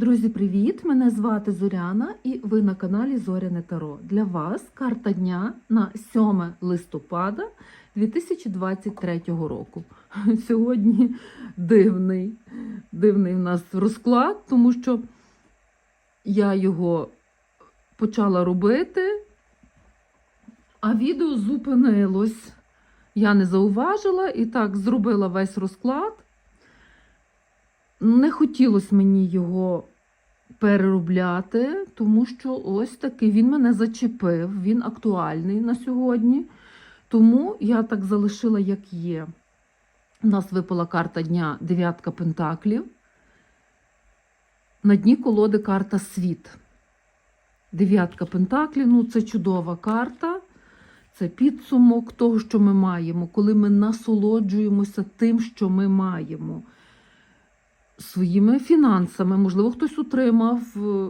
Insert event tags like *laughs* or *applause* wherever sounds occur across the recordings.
Друзі, привіт! Мене звати Зоряна і ви на каналі Зоряне Таро. Для вас карта дня на 7 листопада 2023 року. *laughs* Сьогодні дивний, дивний в нас розклад, тому що я його почала робити, а відео зупинилось. Я не зауважила і так зробила весь розклад. Не хотілося мені його переробляти, тому що ось такий він мене зачепив, він актуальний на сьогодні. Тому я так залишила, як є. У нас випала карта дня дев'ятка пентаклів. На дні колоди карта світ. Дев'ятка пентаклів ну це чудова карта. Це підсумок того, що ми маємо, коли ми насолоджуємося тим, що ми маємо своїми фінансами. Можливо, хтось отримав е,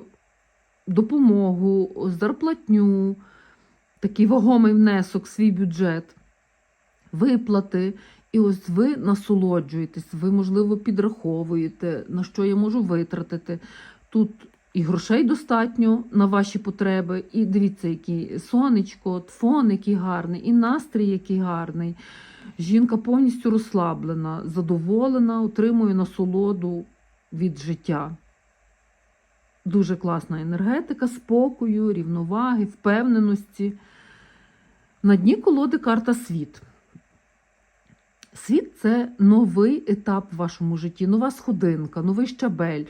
допомогу, зарплатню, такий вагомий внесок свій бюджет, виплати. І ось ви насолоджуєтесь, ви, можливо, підраховуєте, на що я можу витратити. Тут і грошей достатньо на ваші потреби, і дивіться, який сонечко, фон, який гарний, і настрій, який гарний. Жінка повністю розслаблена, задоволена, отримує насолоду від життя. Дуже класна енергетика, спокою, рівноваги, впевненості. На дні колоди карта світ. Світ це новий етап в вашому житті, нова сходинка, новий щабель,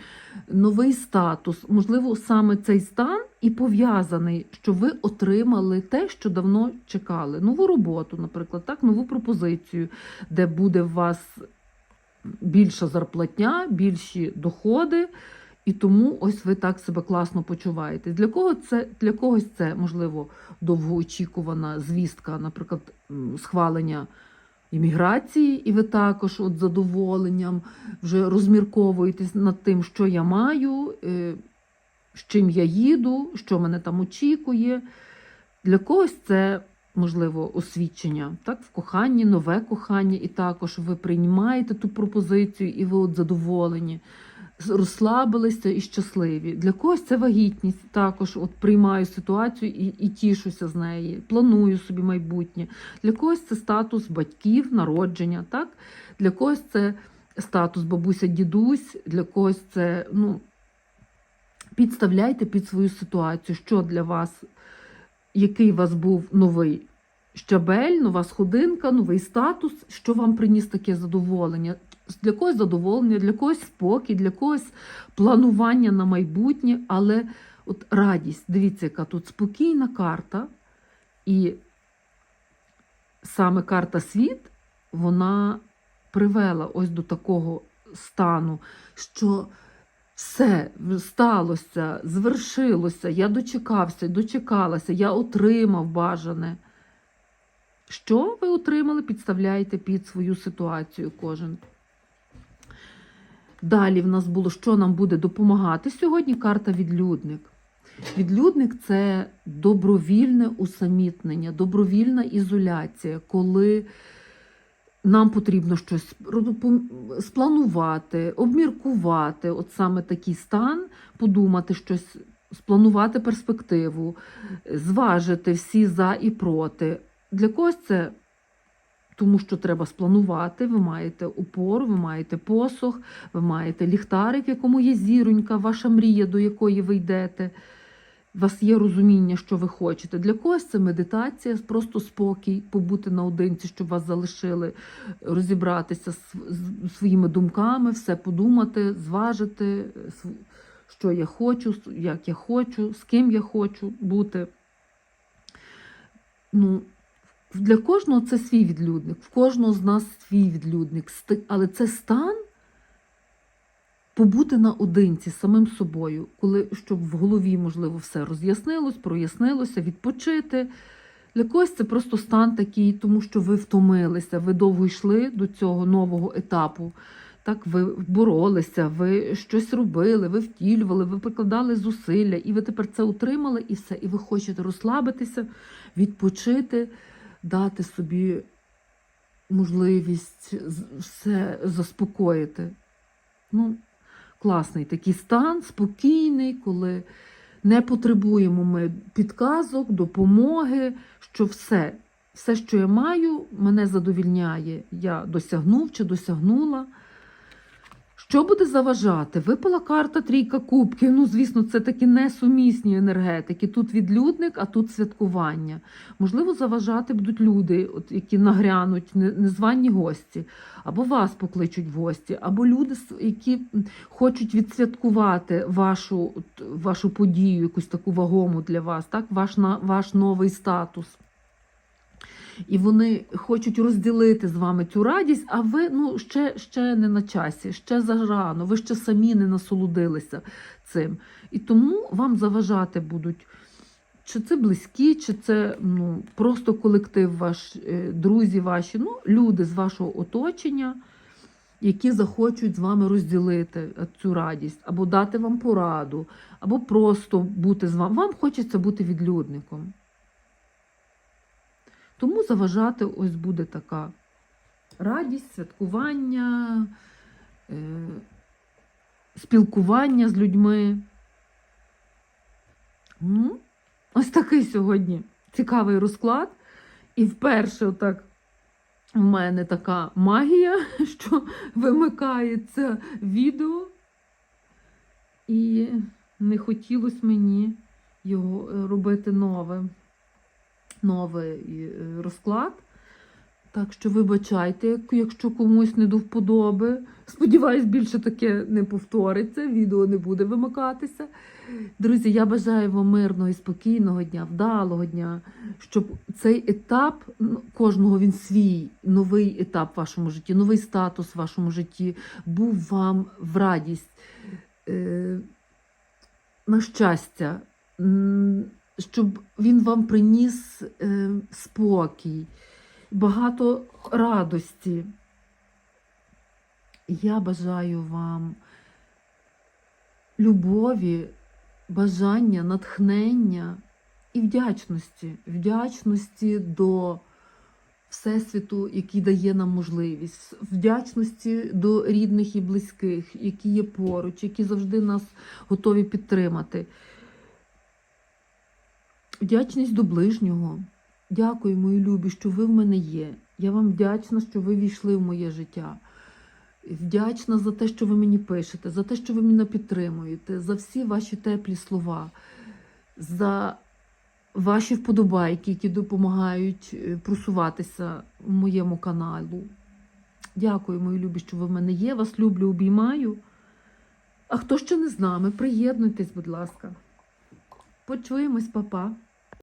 новий статус. Можливо, саме цей стан і пов'язаний, що ви отримали те, що давно чекали. Нову роботу, наприклад, так, нову пропозицію, де буде в вас більша зарплатня, більші доходи. І тому ось ви так себе класно почуваєте. Для кого це для когось це можливо довгоочікувана звістка, наприклад, схвалення імміграції, і ви також от задоволенням вже розмірковуєтесь над тим, що я маю, е, з чим я їду, що мене там очікує. Для когось це можливо освідчення, так, в коханні, нове кохання, і також ви приймаєте ту пропозицію, і ви от задоволені. Розслабилися і щасливі. Для когось це вагітність. Також от приймаю ситуацію і, і тішуся з неї, планую собі майбутнє. Для когось це статус батьків, народження. Так? Для когось це статус бабуся, дідусь, для когось це ну, підставляйте під свою ситуацію, що для вас, який у вас був новий щабель, нова сходинка, новий статус, що вам приніс таке задоволення. Для когось задоволення, для когось спокій, для когось планування на майбутнє, але от радість, дивіться, яка тут спокійна карта, і саме карта світ, вона привела ось до такого стану, що все сталося, звершилося, я дочекався, дочекалася, я отримав бажане. Що ви отримали, підставляєте під свою ситуацію кожен. Далі в нас було, що нам буде допомагати сьогодні. Карта відлюдник. Відлюдник це добровільне усамітнення, добровільна ізоляція, коли нам потрібно щось спланувати, обміркувати, от саме такий стан, подумати щось, спланувати перспективу, зважити всі за і проти. Для когось це тому що треба спланувати, ви маєте упор, ви маєте посох, ви маєте ліхтарик, в якому є зіронька, ваша мрія, до якої ви йдете. У вас є розуміння, що ви хочете. Для когось це медитація, просто спокій, побути наодинці, щоб вас залишили, розібратися з своїми думками, все подумати, зважити, що я хочу, як я хочу, з ким я хочу бути. Ну, для кожного це свій відлюдник, в кожного з нас свій відлюдник. Але це стан побути наодинці з самим собою, коли щоб в голові, можливо, все роз'яснилось, прояснилося, відпочити. Для когось це просто стан такий, тому що ви втомилися, ви довго йшли до цього нового етапу. Так, ви боролися, ви щось робили, ви втілювали, ви прикладали зусилля, і ви тепер це отримали, і все. І ви хочете розслабитися, відпочити дати собі можливість все заспокоїти. Ну, класний такий стан, спокійний, коли не потребуємо ми підказок, допомоги, що все, все, що я маю, мене задовільняє. Я досягнув чи досягнула. Що буде заважати? Випала карта трійка кубків. Ну, звісно, це такі несумісні енергетики. Тут відлюдник, а тут святкування. Можливо, заважати будуть люди, от, які нагрянуть, незвані гості, або вас покличуть в гості, або люди, які хочуть відсвяткувати вашу, вашу подію, якусь таку вагому для вас, так? ваш, на- ваш новий статус. І вони хочуть розділити з вами цю радість, а ви ну, ще, ще не на часі, ще зарано, ви ще самі не насолодилися цим. І тому вам заважати будуть, чи це близькі, чи це ну, просто колектив ваш, е, друзі ваші, ну, люди з вашого оточення, які захочуть з вами розділити е, цю радість, або дати вам пораду, або просто бути з вами. Вам хочеться бути відлюдником. Тому заважати ось буде така радість, святкування, е, спілкування з людьми. Ну, ось такий сьогодні цікавий розклад. І вперше отак в мене така магія, *laughs* що вимикається відео. І не хотілося мені його е, робити нове новий е, розклад. Так що вибачайте, якщо комусь не до вподоби. Сподіваюсь, більше таке не повториться, відео не буде вимикатися. Друзі, я бажаю вам мирного і спокійного дня, вдалого дня, щоб цей етап ну, кожного він свій, новий етап в вашому житті, новий статус в вашому житті був вам в радість, е, на щастя. Щоб він вам приніс е, спокій, багато радості. Я бажаю вам любові, бажання, натхнення і вдячності, вдячності до Всесвіту, який дає нам можливість, вдячності до рідних і близьких, які є поруч, які завжди нас готові підтримати. Вдячність до ближнього. Дякую, мої любі, що ви в мене є. Я вам вдячна, що ви війшли в моє життя. Вдячна за те, що ви мені пишете, за те, що ви мене підтримуєте, за всі ваші теплі слова, за ваші вподобайки, які допомагають е, просуватися в моєму каналу. Дякую, мої любі, що ви в мене є. Вас люблю, обіймаю. А хто ще не з нами, приєднуйтесь, будь ласка. Почуємось, папа.